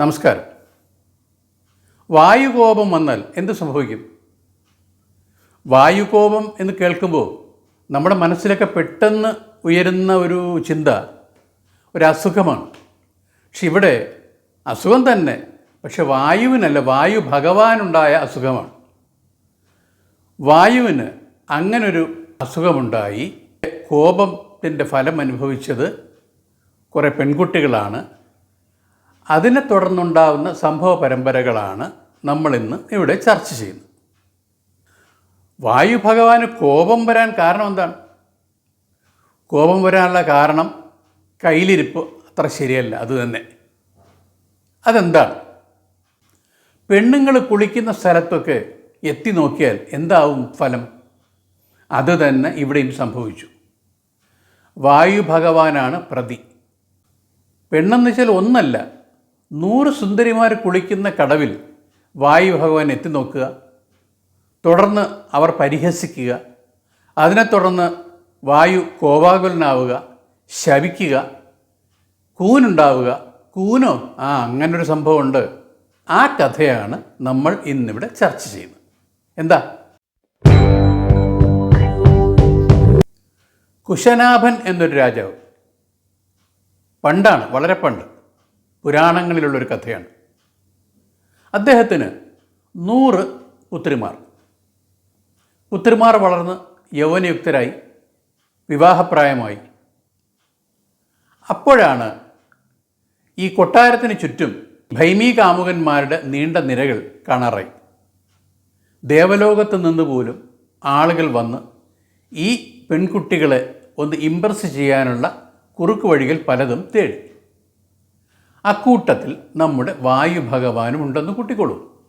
നമസ്കാരം. വായുകോപം വന്നാൽ എന്ത് സംഭവിക്കും? വായുകോപം എന്ന് കേൾക്കുമ്പോൾ നമ്മുടെ മനസ്സിലൊക്കെ പെട്ടെന്ന് ഉയരുന്ന ഒരു ചിന്ത ഒരു അസുഖമാണ്. പക്ഷെ ഇവിടെ അസുഖം തന്നെ പക്ഷെ വായുവിനല്ല വായു ഭഗവാനുണ്ടായ അസുഖമാണ്. വായുവിന് അങ്ങനൊരു അസുഖമുണ്ടായി. കോപത്തിന്റെ ഫലം അനുഭവിച്ചത് കുറേ പെൺകുട്ടികളാണ്. അതിനെ തുടർന്നുണ്ടാവുന്ന സംഭവ പരമ്പരകളാണ് നമ്മളിന്ന് ഇവിടെ ചർച്ച ചെയ്യുന്നത്. വായു ഭഗവാന് കോപം വരാൻ കാരണം എന്താണ്? കോപം വരാനുള്ള കാരണം കയ്യിലിരിപ്പ് അത്ര ശരിയല്ല അതുതന്നെ അതെന്താണ്? പെണ്ണുങ്ങൾ കുളിക്കുന്ന സ്ഥലത്തൊക്കെ എത്തി നോക്കിയാൽ എന്താവും ഫലം? അതുതന്നെ ഇവിടെയും സംഭവിച്ചു. വായു ഭഗവാനാണ് പ്രതി. പെണ്ണെന്ന് വെച്ചാൽ ഒന്നല്ല നൂറ് സുന്ദരിമാർ കുളിക്കുന്ന കടവിൽ വായു ഭഗവാൻ എത്തി നോക്കുക. തുടർന്ന് അവർ പരിഹസിക്കുക. അതിനെ തുടർന്ന് വായു കോപാകുലനാവുക. ശപിക്കുക കൂനുണ്ടാവുക. കൂനോ? ആ അങ്ങനൊരു സംഭവമുണ്ട്. ആ കഥയാണ് നമ്മൾ ഇന്നിവിടെ ചർച്ച ചെയ്യുന്നത്. എന്താ? കുശനാഭൻ എന്നൊരു രാജാവ്. പണ്ടാണ് വളരെ പണ്ട്. പുരാണങ്ങളിലുള്ളൊരു കഥയാണ്. അദ്ദേഹത്തിന് നൂറ് പുത്രിമാർ. പുത്രിമാർ വളർന്ന് യൗവനയുക്തരായി വിവാഹപ്രായമായി. അപ്പോഴാണ് ഈ കൊട്ടാരത്തിന് ചുറ്റും ഭൈമീ കാമുകന്മാരുടെ നീണ്ട നിരകൾ കാണാറായി. ദേവലോകത്ത് നിന്ന് പോലും ആളുകൾ വന്ന് ഈ പെൺകുട്ടികളെ ഒന്ന് ഇമ്പ്രസ് ചെയ്യാനുള്ള കുറുക്ക് വഴികൾ പലതും തേടി. അക്കൂട്ടത്തിൽ നമ്മുടെ വായു ഭഗവാനും ഉണ്ടെന്ന് കൂട്ടിക്കൊള്ളൂ.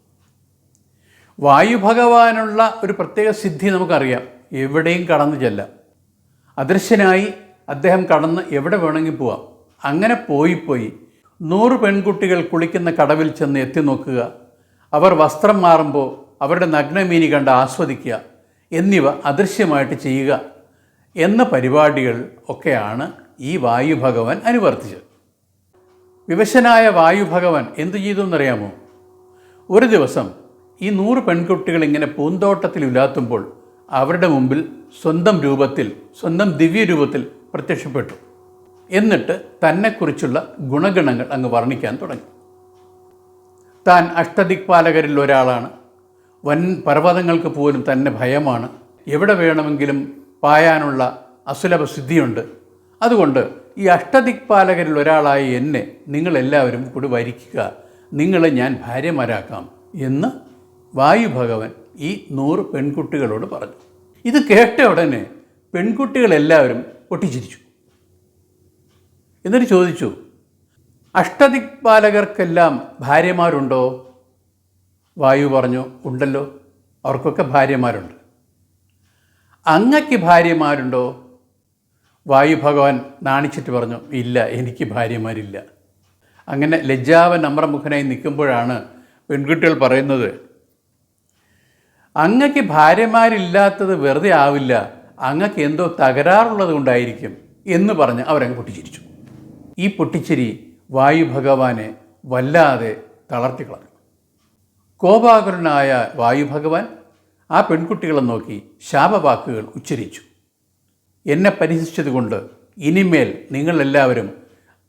വായു ഭഗവാനുള്ള ഒരു പ്രത്യേക സിദ്ധി നമുക്കറിയാം. എവിടെയും കടന്നു ചെല്ലാം. അദൃശ്യനായി അദ്ദേഹം കടന്ന് എവിടെ വേണമെങ്കിൽ പോവാം. അങ്ങനെ പോയി പോയി നൂറ് പെൺകുട്ടികൾ കുളിക്കുന്ന കടവിൽ ചെന്ന് എത്തി നോക്കുക. അവർ വസ്ത്രം മാറുമ്പോൾ അവരുടെ നഗ്നമീനി കണ്ട് ആസ്വദിക്കുക. എന്നിവ അദൃശ്യമായിട്ട് ചെയ്യുക എന്ന പരിപാടികൾ ഒക്കെയാണ് ഈ വായു ഭഗവാൻ അനുവർത്തിച്ചത്. വിവശനായ വായു ഭഗവാൻ എന്തു ചെയ്തു എന്നറിയാമോ ഒരു ദിവസം ഈ നൂറ് പെൺകുട്ടികൾ ഇങ്ങനെ പൂന്തോട്ടത്തിൽ ഉലാത്തുമ്പോൾ അവരുടെ മുമ്പിൽ സ്വന്തം രൂപത്തിൽ സ്വന്തം ദിവ്യ രൂപത്തിൽ പ്രത്യക്ഷപ്പെട്ടു. എന്നിട്ട് തന്നെക്കുറിച്ചുള്ള ഗുണഗണങ്ങൾ അങ്ങ് വർണിക്കാൻ തുടങ്ങി. താൻ അഷ്ടദിക്പാലകരിൽ ഒരാളാണ്. വൻ പർവതങ്ങൾക്ക് പോലും തന്നെ ഭയമാണ്. എവിടെ വേണമെങ്കിലും പായാനുള്ള അസുലഭ സിദ്ധിയുണ്ട്. അതുകൊണ്ട് ഈ അഷ്ടദിക്പാലകരിൽ ഒരാളായ എന്നെ നിങ്ങളെല്ലാവരും കൂടി വരിക്കുക. നിങ്ങളെ ഞാൻ ഭാര്യമാരാക്കാം എന്ന് വായു ഭഗവൻ ഈ നൂറ് പെൺകുട്ടികളോട് പറഞ്ഞു. ഇത് കേട്ട ഉടനെ പെൺകുട്ടികളെല്ലാവരും പൊട്ടിച്ചിരിച്ചു. എന്നിട്ട് ചോദിച്ചു അഷ്ടദിക്പാലകർക്കെല്ലാം ഭാര്യമാരുണ്ടോ? വായു പറഞ്ഞു ഉണ്ടല്ലോ അവർക്കൊക്കെ ഭാര്യമാരുണ്ട്. അങ്ങയ്ക്ക് ഭാര്യമാരുണ്ടോ? വായു ഭഗവാൻ നാണിച്ചിട്ട് പറഞ്ഞു ഇല്ല എനിക്ക് ഭാര്യമാരില്ല. അങ്ങനെ ലജ്ജാവൻ അമ്രമുഖനായി നിൽക്കുമ്പോഴാണ് പെൺകുട്ടികൾ പറയുന്നത് അങ്ങക്ക് ഭാര്യമാരില്ലാത്തത് വെറുതെ ആവില്ല അങ്ങക്ക് എന്തോ തകരാറുള്ളത് കൊണ്ടായിരിക്കും എന്ന് പറഞ്ഞ് അവരങ്ങ് പൊട്ടിച്ചിരിച്ചു. ഈ പൊട്ടിച്ചിരി വായു ഭഗവാനെ വല്ലാതെ തളർത്തിക്കളഞ്ഞു കോപാകുലനായ വായു ഭഗവാൻ ആ പെൺകുട്ടികളെ നോക്കി ശാപവാക്കുകൾ ഉച്ചരിച്ചു. എന്നെ പരിഹസിച്ചതുകൊണ്ട് ഇനിമേൽ നിങ്ങളെല്ലാവരും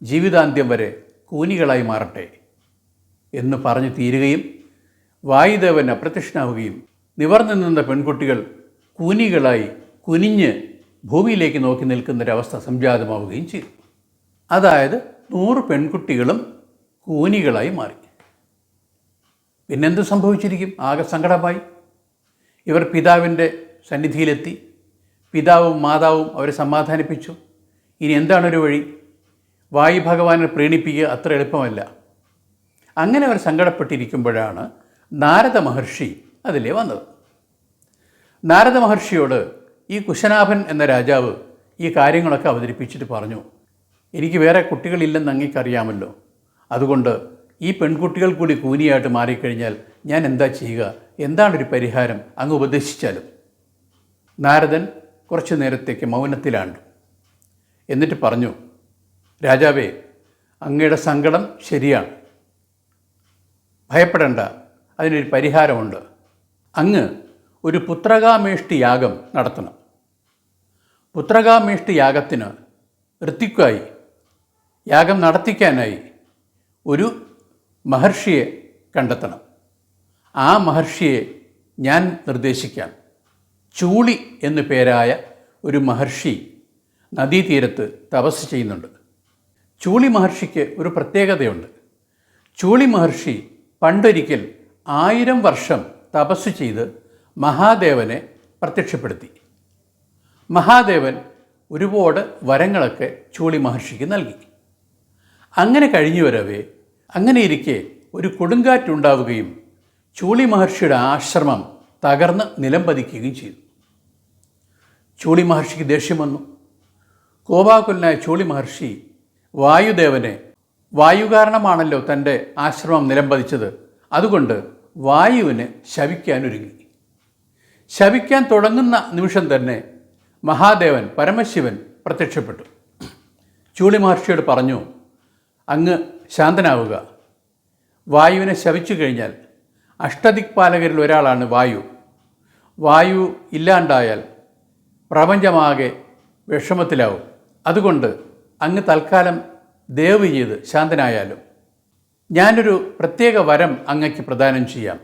ജീവിതാന്ത്യം വരെ കൂനികളായി മാറട്ടെ എന്ന് പറഞ്ഞു തീരുകയും വായുദേവൻ അപ്രത്യക്ഷനാവുകയും നിവർന്നു നിന്ന പെൺകുട്ടികൾ കൂനികളായി കുനിഞ്ഞ് ഭൂമിയിലേക്ക് നോക്കി നിൽക്കുന്നൊരവസ്ഥ സംജാതമാവുകയും ചെയ്തു. അതായത് നൂറ് പെൺകുട്ടികളും കൂനികളായി മാറി. പിന്നെന്ത് സംഭവിച്ചിരിക്കും? ആകെ സങ്കടമായി. ഇവർ പിതാവിന്റെ സന്നിധിയിലെത്തി. പിതാവും മാതാവും അവരെ സമാധാനിപ്പിച്ചു. ഇനി എന്താണൊരു വഴി? വായു ഭഗവാനെ പ്രീണിപ്പിക്കുക അത്ര എളുപ്പമല്ല. അങ്ങനെ അവർ സങ്കടപ്പെട്ടിരിക്കുമ്പോഴാണ് നാരദ മഹർഷി അതിലേ വന്നത്. നാരദ മഹർഷിയോട് ഈ കുശനാഭൻ എന്ന രാജാവ് ഈ കാര്യങ്ങളൊക്കെ അവതരിപ്പിച്ചിട്ട് പറഞ്ഞു എനിക്ക് വേറെ കുട്ടികളില്ലെന്ന് അങ്ങേക്കറിയാമല്ലോ. അതുകൊണ്ട് ഈ പെൺകുട്ടികൾ കൂടി കൂനിയായിട്ട് മാറിക്കഴിഞ്ഞാൽ ഞാൻ എന്താ ചെയ്യുക? എന്താണൊരു പരിഹാരം? അങ്ങ് ഉപദേശിച്ചാലും. നാരദൻ കുറച്ചു നേരത്തേക്ക് മൗനത്തിലാണ്ടു. എന്നിട്ട് പറഞ്ഞു രാജാവേ അങ്ങയുടെ സങ്കടം ശരിയാണ്. ഭയപ്പെടേണ്ട അതിനൊരു പരിഹാരമുണ്ട്. അങ്ങ് ഒരു പുത്രകാമേഷ്ടി യാഗം നടത്തണം. പുത്രകാമേഷ്ടി യാഗത്തിന് ഋത്തിക്കായി യാഗം നടത്തിക്കാനായി ഒരു മഹർഷിയെ കണ്ടെത്തണം. ആ മഹർഷിയെ ഞാൻ നിർദ്ദേശിക്കാം. ചൂളി എന്നു പേരായ ഒരു മഹർഷി നദീതീരത്ത് തപസ് ചെയ്യുന്നുണ്ട്. ചൂളി മഹർഷിക്ക് ഒരു പ്രത്യേകതയുണ്ട്. ചൂളി മഹർഷി പണ്ടൊരിക്കൽ ആയിരം വർഷം തപസ് ചെയ്ത് മഹാദേവനെ പ്രത്യക്ഷപ്പെടുത്തി. മഹാദേവൻ ഒരുപാട് വരങ്ങളൊക്കെ ചൂളി മഹർഷിക്ക് നൽകി. അങ്ങനെ കഴിഞ്ഞു വരവേ അങ്ങനെ ഇരിക്കെ ഒരു കൊടുങ്കാറ്റുണ്ടാവുകയും ചൂളി മഹർഷിയുടെ ആശ്രമം തകർന്ന് നിലംപതിക്കുകയും ചെയ്തു. ചൂളി മഹർഷിക്ക് ദേഷ്യം വന്നു. കോപാകുലനായ ചൂളി മഹർഷി വായുദേവനെ വായു കാരണമാണല്ലോ തന്റെ ആശ്രമം നിലംപതിച്ചത്. അതുകൊണ്ട് വായുവിനെ ശവിക്കാനൊരുങ്ങി. ശവിക്കാൻ തുടങ്ങുന്ന നിമിഷം തന്നെ മഹാദേവൻ പരമശിവൻ പ്രത്യക്ഷപ്പെട്ടു. ചൂളി മഹർഷിയോട് പറഞ്ഞു അങ്ങ് ശാന്തനാവുക. വായുവിനെ ശവിച്ചു കഴിഞ്ഞാൽ അഷ്ടദിക്പാലകരിൽ ഒരാളാണ് വായു. വായു ഇല്ലാണ്ടായാൽ പ്രപഞ്ചമാകെ വിഷമത്തിലാവും. അതുകൊണ്ട് അങ്ങ് തൽക്കാലം ദയവ് ചെയ്ത് ശാന്തനായാലും. ഞാനൊരു പ്രത്യേക വരം അങ്ങയ്ക്ക് പ്രദാനം ചെയ്യാം.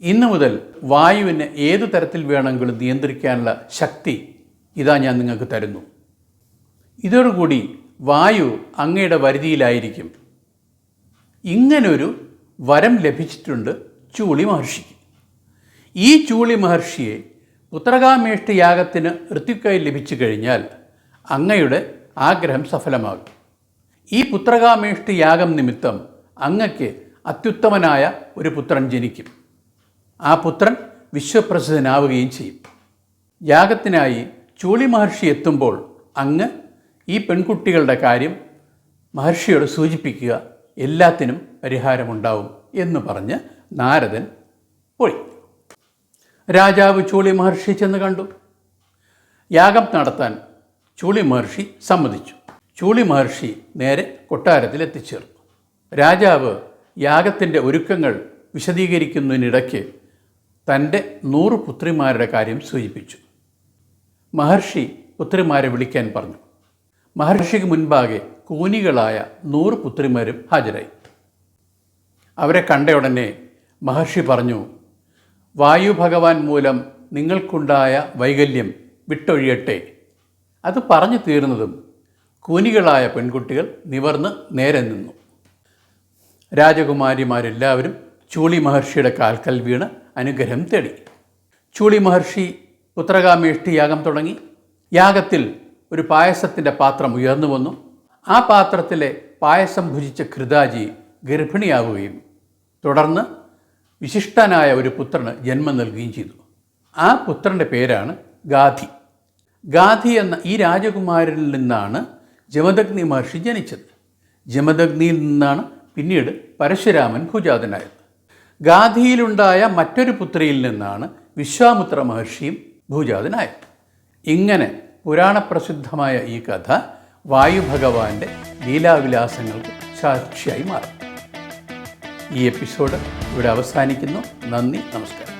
ഇന്നു മുതൽ വായുവിനെ ഏതു തരത്തിൽ വേണമെങ്കിലും നിയന്ത്രിക്കാനുള്ള ശക്തി ഇതാ ഞാൻ നിങ്ങൾക്ക് തരുന്നു. ഇതോടുകൂടി വായു അങ്ങയുടെ വരുതിയിലായിരിക്കും. ഇങ്ങനൊരു വരം ലഭിച്ചിട്ടുണ്ട് ചൂളി മഹർഷിക്ക്. ഈ ചൂളി മഹർഷിയെ പുത്രകാമേഷ്ടി യാഗത്തിന് ഋത്വിക്കായി ലഭിച്ചു കഴിഞ്ഞാൽ അങ്ങയുടെ ആഗ്രഹം സഫലമാകും. ഈ പുത്രകാമേഷ്ടി യാഗം നിമിത്തം അങ്ങയ്ക്ക് അത്യുത്തമനായ ഒരു പുത്രൻ ജനിക്കും. ആ പുത്രൻ വിശ്വപ്രസിദ്ധനാവുകയും ചെയ്യും. യാഗത്തിനായി ചൂളി മഹർഷി എത്തുമ്പോൾ അങ്ങ് ഈ പെൺകുട്ടികളുടെ കാര്യം മഹർഷിയോട് സൂചിപ്പിക്കുക എല്ലാത്തിനും പരിഹാരമുണ്ടാവും എന്ന് പറഞ്ഞ് നാരദൻ പോയി രാജാവ് ചൂളി മഹർഷി ചെന്ന് കണ്ടു. യാഗം നടത്താൻ ചൂളി മഹർഷി സമ്മതിച്ചു. ചൂളി മഹർഷി നേരെ കൊട്ടാരത്തിൽ എത്തിച്ചേർന്നു. രാജാവ് യാഗത്തിന്റെ ഒരുക്കങ്ങൾ വിശദീകരിക്കുന്നതിനിടയ്ക്ക് തന്റെ നൂറ് പുത്രിമാരുടെ കാര്യം സൂചിപ്പിച്ചു. മഹർഷി പുത്രിമാരെ വിളിക്കാൻ പറഞ്ഞു. മഹർഷിക്ക് മുൻപാകെ കൂനികളായ നൂറ് പുത്രിമാരും ഹാജരായി. അവരെ കണ്ട ഉടനെ മഹർഷി പറഞ്ഞു വായു ഭഗവാൻ മൂലം നിങ്ങൾക്കുണ്ടായ വൈകല്യം വിട്ടൊഴിയട്ടെ. അത് പറഞ്ഞു തീർന്നതും കൂനികളായ പെൺകുട്ടികൾ നിവർന്ന് നേരെ നിന്നു. രാജകുമാരിമാരെല്ലാവരും ചൂളി മഹർഷിയുടെ കാൽക്കൽ വീണ് അനുഗ്രഹം തേടി. ചൂളി മഹർഷി ഉത്തരകാമേഷ്ടി യാഗം തുടങ്ങി. യാഗത്തിൽ ഒരു പായസത്തിന്റെ പാത്രം ഉയർന്നു വന്നു. ആ പാത്രത്തിലെ പായസം ഭുജിച്ച ഖൃതാജി ഗർഭിണിയാവുകയും തുടർന്ന് വിശിഷ്ടനായ ഒരു പുത്രന് ജന്മം നൽകുകയും ചെയ്തു. ആ പുത്രന്റെ പേരാണ് ഗാധി. ഗാധി എന്ന ഈ രാജകുമാരനിൽ നിന്നാണ് ജമദഗ്നി മഹർഷി ജനിച്ചത്. ജമദഗ്നിയിൽ നിന്നാണ് പിന്നീട് പരശുരാമൻ ഭൂജാതനായത്. ഗാന്ധിയിലുണ്ടായ മറ്റൊരു പുത്രിയിൽ നിന്നാണ് വിശ്വാമിത്ര മഹർഷിയും ഭൂജാതനായത്. ഇങ്ങനെ പുരാണപ്രസിദ്ധമായ ഈ കഥ വായുഭഗവാന്റെ ലീലാവിലാസങ്ങൾക്ക് സാക്ഷിയായി മാറും. ഈ എപ്പിസോഡ് ഇവിടെ അവസാനിക്കുന്നു. നന്ദി നമസ്കാരം.